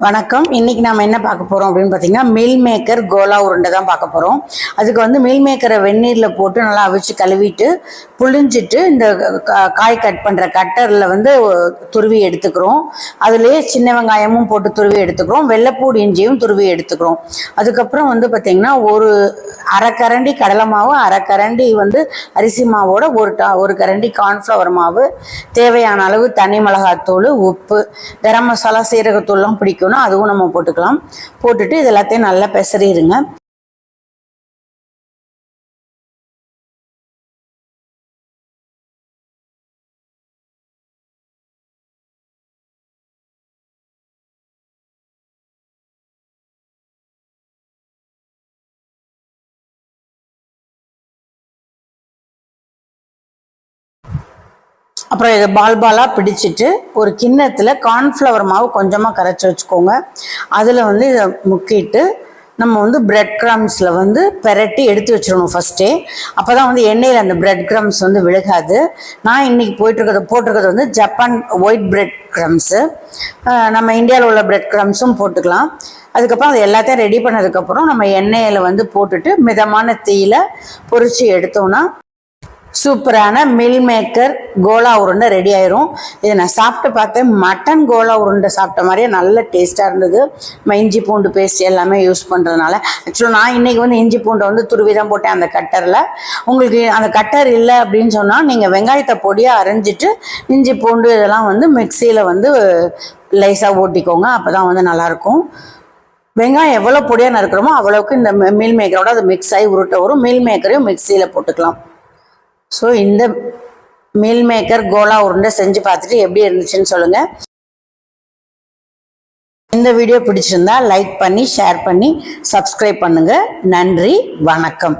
வணக்கம். இன்னைக்கு நாம என்ன பார்க்க போறோம் அப்படின்னு பார்த்தீங்கன்னா மில் மேக்கர் கோலா உருண்டை தான் பார்க்க போறோம். அதுக்கு வந்து மில் மேக்கரை வெந்நீரில் போட்டு நல்லா அவிச்சு கழுவிட்டு புழிஞ்சிட்டு இந்த கா- காய் கட் பண்ற கட்டரில் வந்து துருவி எடுத்துக்கிறோம். அதுலேயே சின்ன வெங்காயமும் போட்டு துருவி எடுத்துக்கிறோம். வெள்ளைப்பூடு இஞ்சியும் துருவி எடுத்துக்கிறோம். அதுக்கப்புறம் வந்து பார்த்தீங்கன்னா ஒரு அரை கரண்டி கடலை மாவு அரை கரண்டி வந்து அரிசி மாவோட ஒரு டா ஒரு கரண்டி கார்ன்ஃப்ளவர் மாவு தேவையான அளவு தனி மிளகாத்தூள் உப்பு கரம் மசாலா சீரகத்தூள்லாம் பிடிக்கும்னா அதுவும் நம்ம போட்டுக்கலாம். போட்டுட்டு இது எல்லாத்தையும் நல்லா பெசறிடுங்க அப்புறம் இதை பால் பாலாக பிடிச்சிட்டு ஒரு கிண்ணத்தில் கார்ன்ஃப்ளவர் மாவு கொஞ்சமாக கரைச்சி வச்சுக்கோங்க. அதில் வந்து இதை முக்கிட்டு நம்ம வந்து பிரெட் க்ரம்ஸில் வந்து பெரட்டி எடுத்து வச்சிடணும் ஃபஸ்ட்டே அப்போ தான் வந்து எண்ணெயில் அந்த பிரெட் க்ரம்ஸ் வந்து விழுகாது. நான் இன்னைக்கு போயிட்டுருக்கிறது போட்டிருக்கிறது வந்து ஜப்பான் ஒயிட் பிரெட் க்ரம்ஸு நம்ம இந்தியாவில் உள்ள பிரெட் க்ரம்ஸும் போட்டுக்கலாம். அதுக்கப்புறம் அது எல்லாத்தையும் ரெடி பண்ணதுக்கப்புறம் நம்ம எண்ணெயில் வந்து போட்டுட்டு மிதமான தீயில பொறிச்சு எடுத்தோம்னா சூப்பரான மில் மேக்கர் கோலா உருண்டை ரெடி ஆயிரும். இதை நான் சாப்பிட்டு பார்த்தேன். மட்டன் கோலா உருண்டை சாப்பிட்ட மாதிரியே நல்ல டேஸ்ட்டாக இருந்தது. நம்ம இஞ்சி பூண்டு பேஸ்ட் எல்லாமே யூஸ் பண்ணுறதுனால ஆக்சுவலாக நான் இன்னைக்கு வந்து இஞ்சி பூண்டை வந்து துருவி தான் போட்டேன் அந்த கட்டரில். உங்களுக்கு அந்த கட்டர் இல்லை அப்படின்னு சொன்னால் நீங்கள் வெங்காயத்தை பொடியாக அரைஞ்சிட்டு இஞ்சி பூண்டு இதெல்லாம் வந்து மிக்சியில் வந்து லேசாக ஓட்டிக்கோங்க. அப்போ தான் வந்து நல்லாயிருக்கும். வெங்காயம் எவ்வளோ பொடியாக நறுக்கிறோமோ அவ்வளோக்கு இந்த மீல் மேக்கரோட அது மிக்ஸ் ஆகி உருட்ட வரும். மீல் மேக்கரையும் மிக்சியில் போட்டுக்கலாம். ஸோ இந்த மீல் மேக்கர் கோலா உருண்டை செஞ்சு பார்த்துட்டு எப்படி இருந்துச்சுன்னு சொல்லுங்கள் இந்த வீடியோ பிடிச்சிருந்தா லைக் பண்ணி ஷேர் பண்ணி சப்ஸ்கிரைப் பண்ணுங்கள் நன்றி வணக்கம்.